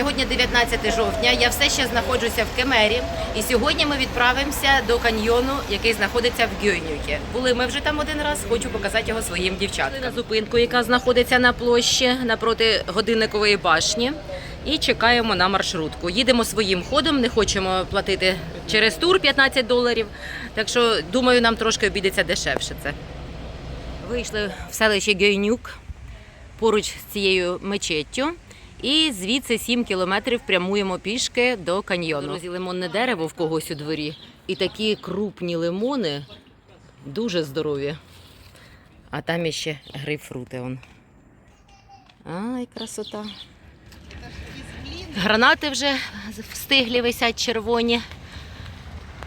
Сьогодні 19 жовтня. Я все ще знаходжуся в Кемері, і сьогодні ми відправимося до каньйону, який знаходиться в Гюйнюкі. Були ми вже там один раз. Хочу показати його своїм дівчаткам. На зупинку, яка знаходиться на площі напроти годинникової башні. І чекаємо на маршрутку. Їдемо своїм ходом, не хочемо платити через тур 15 доларів. Так що думаю, нам трошки обійдеться дешевше це. Вийшли в селище Гейнюк поруч з цією мечеттю. І звідси 7 кілометрів прямуємо пішки до каньйону. Друзі, лимонне дерево в когось у дворі. І такі крупні лимони дуже здорові. А там іще грейпфрути. Он. Ай, красота. Гранати вже встиглі висять червоні.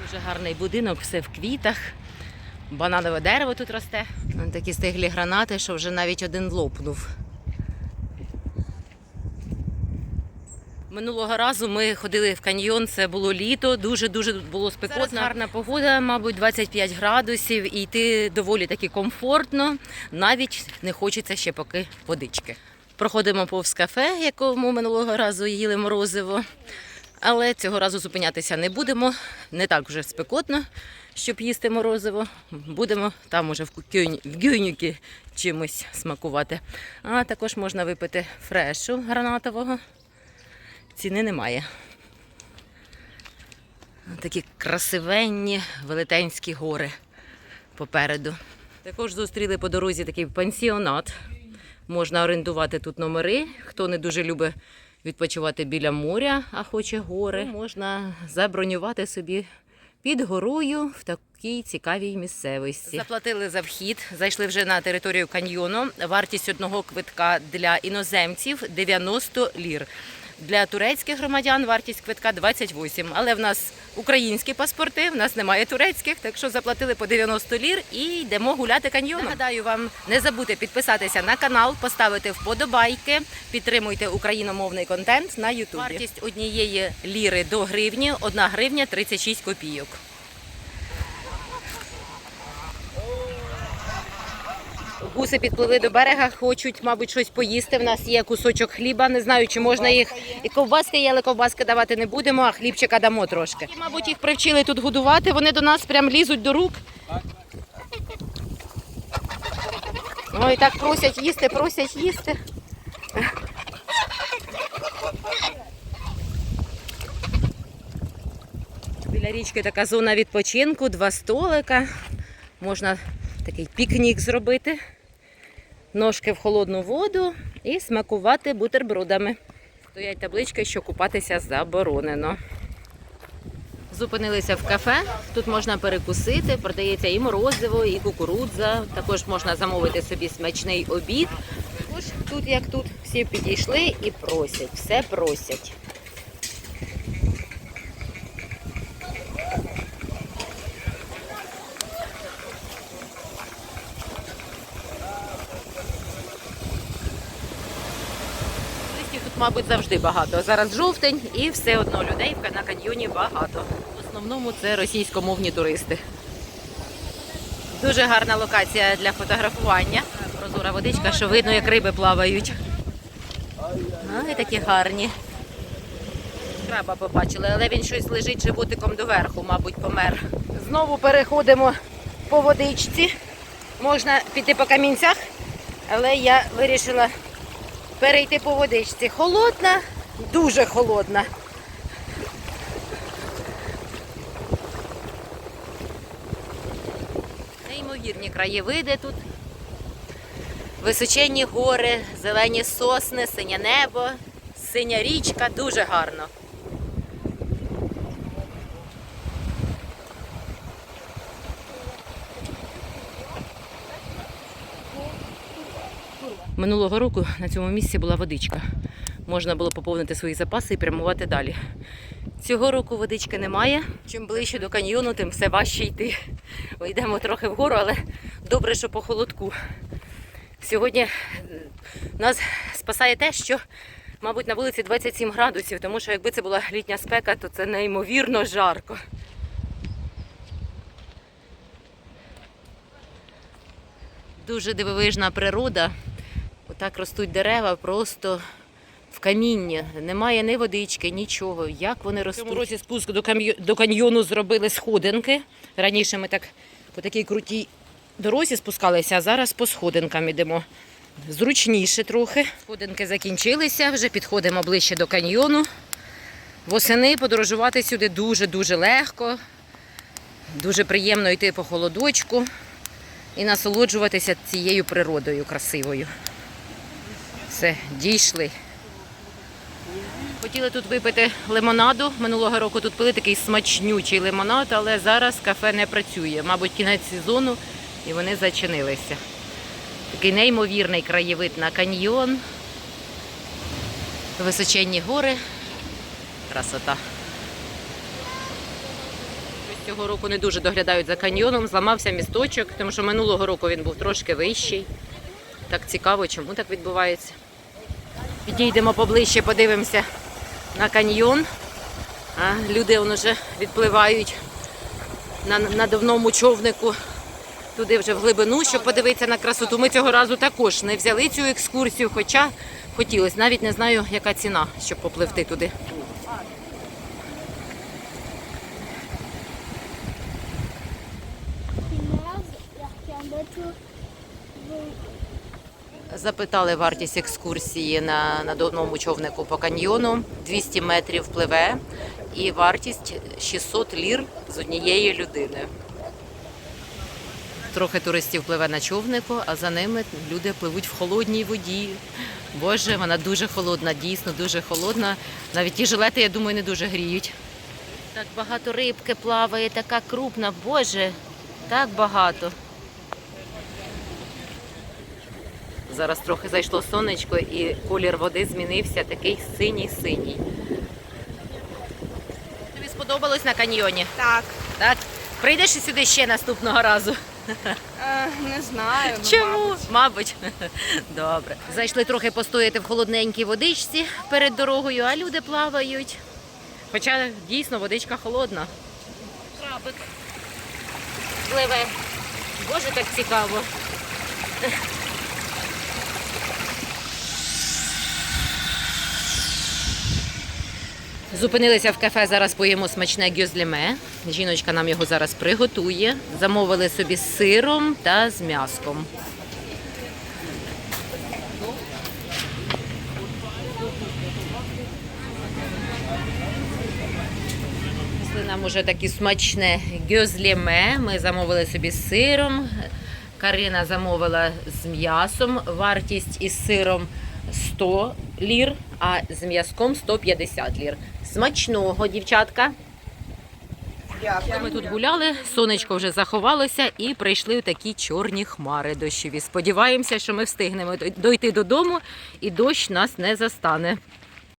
Дуже гарний будинок, все в квітах. Бананове дерево тут росте. Такі стиглі гранати, що вже навіть один лопнув. Минулого разу ми ходили в каньйон, це було літо, дуже-дуже було спекотно. Зараз гарна погода, мабуть, 25 градусів, і йти доволі таки комфортно, навіть не хочеться ще поки водички. Проходимо повз кафе, якому минулого разу їли морозиво. Але цього разу зупинятися не будемо. Не так вже спекотно, щоб їсти морозиво. Будемо там уже в Кюнь- чимось смакувати. А також можна випити фрешу гранатового. Ціни немає. Такі красивенні велетенські гори попереду. Також зустріли по дорозі такий пансіонат. Можна орендувати тут номери. Хто не дуже любить відпочивати біля моря, а хоче гори, можна забронювати собі під горою в такій цікавій місцевості. Заплатили за вхід, зайшли вже на територію каньйону. Вартість одного квитка для іноземців 90 лір. Для турецьких громадян вартість квитка 28, але в нас українські паспорти, в нас немає турецьких, так що заплатили по 90 лір і йдемо гуляти каньйоном. Нагадаю вам, не забудьте підписатися на канал, поставити вподобайки, підтримуйте україномовний контент на Ютубі. Вартість однієї ліри до гривні 1 гривня 36 копійок. Гуси підпливли до берега, хочуть, мабуть, щось поїсти. В нас є кусочок хліба. Не знаю, чи можна їх. І ковбаски є, але ковбаски давати не будемо, а хлібчика дамо трошки. І, мабуть, їх привчили тут годувати. Вони до нас прям лізуть до рук. Ой, так просять їсти, просять їсти. Біля річки така зона відпочинку, два столика. Можна такий пікнік зробити, ножки в холодну воду і смакувати бутербродами. Стоять таблички, що купатися заборонено. Зупинилися в кафе. Тут можна перекусити, продається і морозиво, і кукурудза. Також можна замовити собі смачний обід. Тут, як тут, всі підійшли і просять, все просять. Туристів тут, мабуть, завжди багато. Зараз жовтень і все одно людей на каньйоні багато. В основному це російськомовні туристи. Дуже гарна локація для фотографування. Прозора водичка, що видно, як риби плавають. Ай, такі гарні. Краба побачили, але він щось лежить животиком доверху, мабуть, помер. Знову переходимо по водичці. Можна піти по камінцях, але я вирішила перейти по водичці. Холодна, дуже холодна. Неймовірні краєвиди тут. Височенні гори, зелені сосни, синє небо, синя річка, дуже гарно. Минулого року на цьому місці була водичка. Можна було поповнити свої запаси і прямувати далі. Цього року водички немає. Чим ближче до каньйону, тим все важче йти. Ми йдемо трохи вгору, але добре, що по холодку. Сьогодні нас спасає те, що, мабуть, на вулиці 27 градусів, тому що якби це була літня спека, то це неймовірно жарко. Дуже дивовижна природа. Отак ростуть дерева просто в каміння, немає ні водички, нічого. Як вони ростуть? В цьому році спуск до, кам'ю... до каньйону зробили сходинки. Раніше ми так по такій крутій дорозі спускалися, а зараз по сходинкам йдемо. Зручніше трохи. Сходинки закінчилися, вже підходимо ближче до каньйону. Восени подорожувати сюди дуже-дуже легко. Дуже приємно йти по холодочку і насолоджуватися цією природою красивою. Все, дійшли. Хотіли тут випити лимонаду. Минулого року тут пили такий смачнючий лимонад, але зараз кафе не працює. Мабуть, кінець сезону і вони зачинилися. Такий неймовірний краєвид на каньйон. Височенні гори. Красота. Цього року не дуже доглядають за каньйоном, зламався місточок, тому що минулого року він був трошки вищий. Так цікаво, чому так відбувається. Підійдемо поближче, подивимося на каньйон. А, люди он уже відпливають на надувному човнику туди вже в глибину, щоб подивитися на красоту. Ми цього разу також не взяли цю екскурсію, хоча хотілося. Навіть не знаю, яка ціна, щоб попливти туди. Запитали вартість екскурсії на надувному човнику по каньйону. 200 метрів пливе і вартість 600 лір з однієї людини. Трохи туристів пливе на човнику, а за ними люди пливуть в холодній воді. Боже, вона дуже холодна, дійсно дуже холодна. Навіть ті жилети, я думаю, не дуже гріють. Так багато рибки плаває, така крупна. Боже, так багато. Зараз трохи зайшло сонечко і колір води змінився, такий синій-синій. Тобі сподобалось на каньйоні? Так, Так? Прийдеш сюди ще наступного разу. е, не знаю. ну, Чому? мабуть. Мабуть. Добре. Зайшли трохи постояти в холодненькій водичці перед дорогою, а люди плавають. Хоча дійсно водичка холодна. Крабик. Пливе. Боже, так цікаво. Зупинилися в кафе, зараз поїмо смачне гюзліме. Жіночка нам його зараз приготує. Замовили собі з сиром та з м'яском. Нам уже таке смачне гюзліме. Ми замовили собі з сиром. Карина замовила з м'ясом. Вартість із сиром 100 лір, а з м'язком 150 лір. Смачного, дівчатка. Ми тут гуляли, сонечко вже заховалося і прийшли такі чорні хмари дощові. Сподіваємося, що ми встигнемо дойти додому і дощ нас не застане.